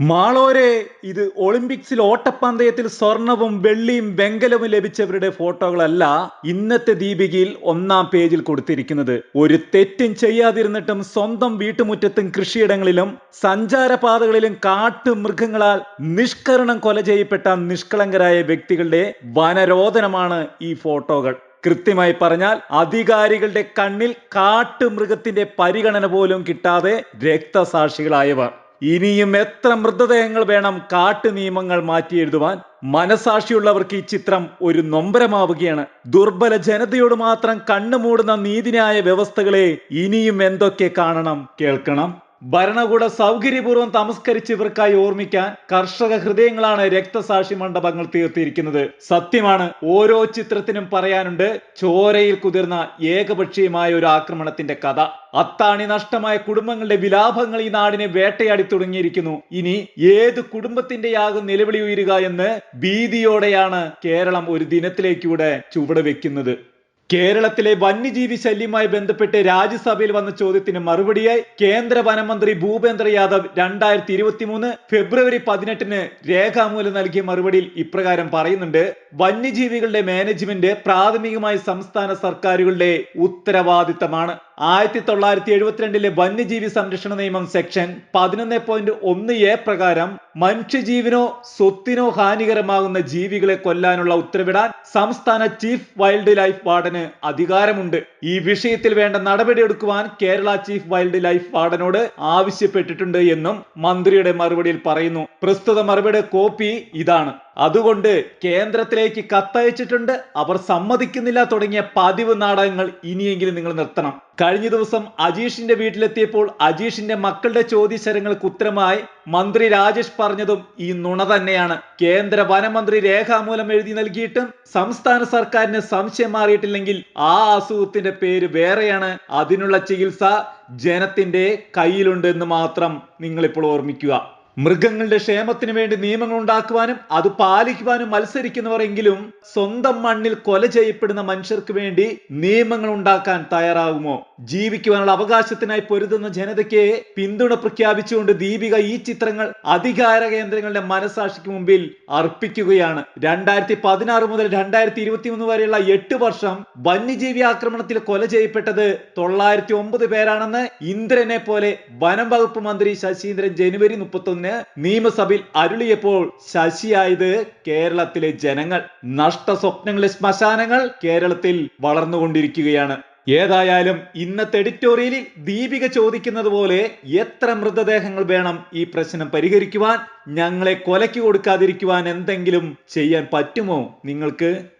മാളോരെ ഇത് ഒളിമ്പിക്സിൽ ഓട്ടപ്പന്തയത്തിൽ സ്വർണവും വെള്ളിയും വെങ്കലവും ലഭിച്ചവരുടെ ഫോട്ടോകളല്ല ഇന്നത്തെ ദീപികയിൽ ഒന്നാം പേജിൽ കൊടുത്തിരിക്കുന്നത്. ഒരു തെറ്റും ചെയ്യാതിരുന്നിട്ടും സ്വന്തം വീട്ടുമുറ്റത്തും കൃഷിയിടങ്ങളിലും സഞ്ചാരപാതകളിലും കാട്ടുമൃഗങ്ങളാൽ നിഷ്കരണം കൊല ചെയ്യപ്പെട്ട നിഷ്കളങ്കരായ വ്യക്തികളുടെ വനരോധനമാണ് ഈ ഫോട്ടോകൾ. കൃത്യമായി പറഞ്ഞാൽ അധികാരികളുടെ കണ്ണിൽ കാട്ടുമൃഗത്തിന്റെ പരിഗണന പോലും കിട്ടാതെ രക്തസാക്ഷികളായവർ. ഇനിയും എത്ര മൃതദേഹങ്ങൾ വേണം കാട്ടു നിയമങ്ങൾ മാറ്റി എഴുതുവാൻ മനസാക്ഷിയുള്ളവർക്ക് ഈ ചിത്രം ഒരു നൊമ്പരമാവുകയാണ്. ദുർബല ജനതയോട് മാത്രം കണ്ണുമൂടുന്ന നീതിന്യായ വ്യവസ്ഥകളെ ഇനിയും എന്തൊക്കെ കാണണം? കേൾക്കണം. ഭരണകൂട സൗകര്യപൂർവം തമസ്കരിച്ച് ഇവർക്കായി ഓർമ്മിക്കാൻ കർഷക ഹൃദയങ്ങളാണ് രക്തസാക്ഷി മണ്ഡപങ്ങൾ തീർത്തിരിക്കുന്നത്. സത്യമാണ് ഓരോ ചിത്രത്തിനും പറയാനുണ്ട് ചോരയിൽ കുതിർന്ന ഏകപക്ഷീയമായ ഒരു ആക്രമണത്തിന്റെ കഥ. അത്താണി നഷ്ടമായ കുടുംബങ്ങളുടെ വിലാപങ്ങൾ ഈ നാടിനെ വേട്ടയാടി തുടങ്ങിയിരിക്കുന്നു. ഇനി ഏത് കുടുംബത്തിന്റെയാകും നിലവിളി ഉയരുക എന്ന് ഭീതിയോടെയാണ് കേരളം ഒരു ദിനത്തിലേക്കൂടെ ചുവട് വെക്കുന്നത്. കേരളത്തിലെ വന്യജീവി ശല്യവുമായി ബന്ധപ്പെട്ട് രാജ്യസഭയിൽ വന്ന ചോദ്യത്തിന് മറുപടിയായി കേന്ദ്ര വനമന്ത്രി ഭൂപേന്ദ്ര യാദവ് രണ്ടായിരത്തി ഇരുപത്തി മൂന്ന് ഫെബ്രുവരി പതിനെട്ടിന് രേഖാമൂലം നൽകിയ മറുപടിയിൽ ഇപ്രകാരം പറയുന്നുണ്ട് വന്യജീവികളുടെ മാനേജ്മെന്റ് പ്രാഥമികമായി സംസ്ഥാന സർക്കാരുകളുടെ ഉത്തരവാദിത്തമാണ്. ആയിരത്തി തൊള്ളായിരത്തി എഴുപത്തിരണ്ടിലെ വന്യജീവി സംരക്ഷണ നിയമം സെക്ഷൻ പതിനൊന്ന് പോയിന്റ് ഒന്ന് എ പ്രകാരം മനുഷ്യജീവനോ സ്വത്തിനോ ഹാനികരമാകുന്ന ജീവികളെ കൊല്ലാനുള്ള ഉത്തരവിടാൻ സംസ്ഥാന ചീഫ് വൈൽഡ് ലൈഫ് വാർഡന് അധികാരമുണ്ട്. ഈ വിഷയത്തിൽ വേണ്ട നടപടിയെടുക്കുവാൻ കേരള ചീഫ് വൈൽഡ് ലൈഫ് വാർഡനോട് ആവശ്യപ്പെട്ടിട്ടുണ്ട് എന്നും മന്ത്രിയുടെ മറുപടിയിൽ പറയുന്നു. പ്രസ്തുത മറുപടിയുടെ കോപ്പി ഇതാണ്. അതുകൊണ്ട് കേന്ദ്രത്തിലേക്ക് കത്തയച്ചിട്ടുണ്ട്. അവർ സമ്മതിക്കുന്നില്ല തുടങ്ങിയ പതിവ് നാടകങ്ങൾ ഇനിയെങ്കിലും നിങ്ങൾ നിർത്തണം. കഴിഞ്ഞ ദിവസം അജീഷിന്റെ വീട്ടിലെത്തിയപ്പോൾ അജീഷിന്റെ മക്കളുടെ ചോദ്യശരങ്ങൾക്ക് ഉത്തരമായി മന്ത്രി രാജേഷ് പറഞ്ഞതും ഈ നുണ തന്നെയാണ്. കേന്ദ്ര വനമന്ത്രി രേഖാമൂലം എഴുതി നൽകിയിട്ടും സംസ്ഥാന സർക്കാരിന് സംശയം മാറിയിട്ടില്ലെങ്കിൽ ആ അസുഖത്തിന്റെ പേര് വേറെയാണ്. അതിനുള്ള ചികിത്സ ജനത്തിന്റെ കയ്യിലുണ്ട് എന്ന് മാത്രം നിങ്ങളിപ്പോൾ ഓർമ്മിക്കുക. മൃഗങ്ങളുടെ ക്ഷേമത്തിന് വേണ്ടി നിയമങ്ങൾ ഉണ്ടാക്കുവാനും അത് പാലിക്കുവാനും മത്സരിക്കുന്നവരെങ്കിലും സ്വന്തം മണ്ണിൽ കൊല ചെയ്യപ്പെടുന്ന മനുഷ്യർക്ക് വേണ്ടി നിയമങ്ങൾ ഉണ്ടാക്കാൻ തയ്യാറാകുമോ? ജീവിക്കുവാനുള്ള അവകാശത്തിനായി പൊരുതുന്ന ജനതയ്ക്ക് പിന്തുണ പ്രഖ്യാപിച്ചുകൊണ്ട് ദീപിക ഈ ചിത്രങ്ങൾ അധികാര കേന്ദ്രങ്ങളുടെ മനസാക്ഷിക്ക് മുമ്പിൽ അർപ്പിക്കുകയാണ്. രണ്ടായിരത്തി പതിനാറ് മുതൽ രണ്ടായിരത്തി ഇരുപത്തി മൂന്ന് വരെയുള്ള എട്ട് വർഷം വന്യജീവി ആക്രമണത്തിൽ കൊല ചെയ്യപ്പെട്ടത് തൊള്ളായിരത്തി ഒമ്പത് പേരാണെന്ന് ഇന്ദ്രനെ പോലെ വനം വകുപ്പ് മന്ത്രി ശശീന്ദ്രൻ ജനുവരി മുപ്പത്തൊന്നിന് നിയമസഭയിൽ അരുളിയപ്പോൾ ശശിയായത് കേരളത്തിലെ ജനങ്ങൾ. നഷ്ട സ്വപ്നങ്ങളിലെ ശ്മശാനങ്ങൾ കേരളത്തിൽ വളർന്നുകൊണ്ടിരിക്കുകയാണ്. ഏതായാലും ഇന്നത്തെ എഡിറ്റോറിയലിൽ ദീപിക ചോദിക്കുന്നത് പോലെ എത്ര മൃതദേഹങ്ങൾ വേണം ഈ പ്രശ്നം പരിഹരിക്കുവാൻ? ഞങ്ങളെ കൊലയ്ക്ക് കൊടുക്കാതിരിക്കുവാൻ എന്തെങ്കിലും ചെയ്യാൻ പറ്റുമോ നിങ്ങൾക്ക്?